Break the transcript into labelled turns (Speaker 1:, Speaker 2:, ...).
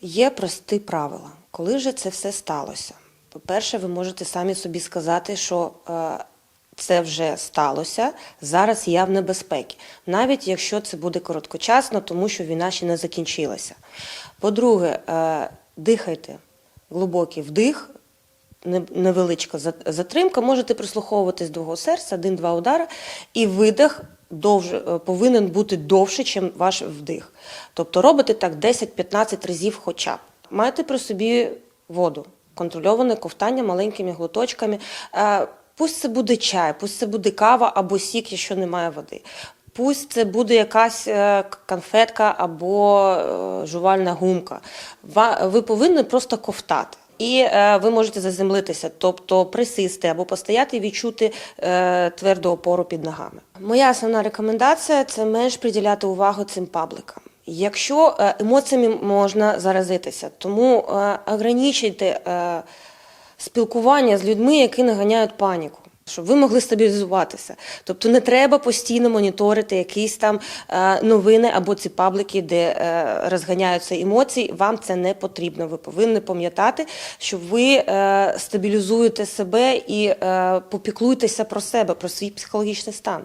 Speaker 1: Є прості правила. Коли вже це все сталося? По-перше, ви можете самі собі сказати, що е, це вже сталося, зараз я в небезпеці, навіть якщо це буде короткочасно, тому що війна ще не закінчилася. По-друге, е, дихайте, глибокий вдих, невеличка за- затримка, можете прислуховуватись до серця, один-два удари, і видих довже, повинен бути довше, ніж ваш вдих. Тобто робите так 10-15 разів хоча б. Маєте при собі воду, контрольоване ковтання маленькими глоточками. Е, Пусть це буде чай, пусть це буде кава або сік, якщо немає води. Пусть це буде якась е, конфетка або е, жувальна гумка. Ви повинні просто ковтати. І е, ви можете заземлитися, тобто присісти або постояти і відчути е, тверду опору під ногами. Моя основна рекомендація це менш приділяти увагу цим пабликам. Якщо е, емоціями можна заразитися, тому ограничуйте спілкування з людьми, які наганяють паніку. Щоб ви могли стабілізуватися. Тобто не треба постійно моніторити якісь там е, новини або ці паблики, де е, розганяються емоції. Вам це не потрібно. Ви повинні пам'ятати, що ви е, стабілізуєте себе і попіклуєтеся про себе, про свій психологічний стан.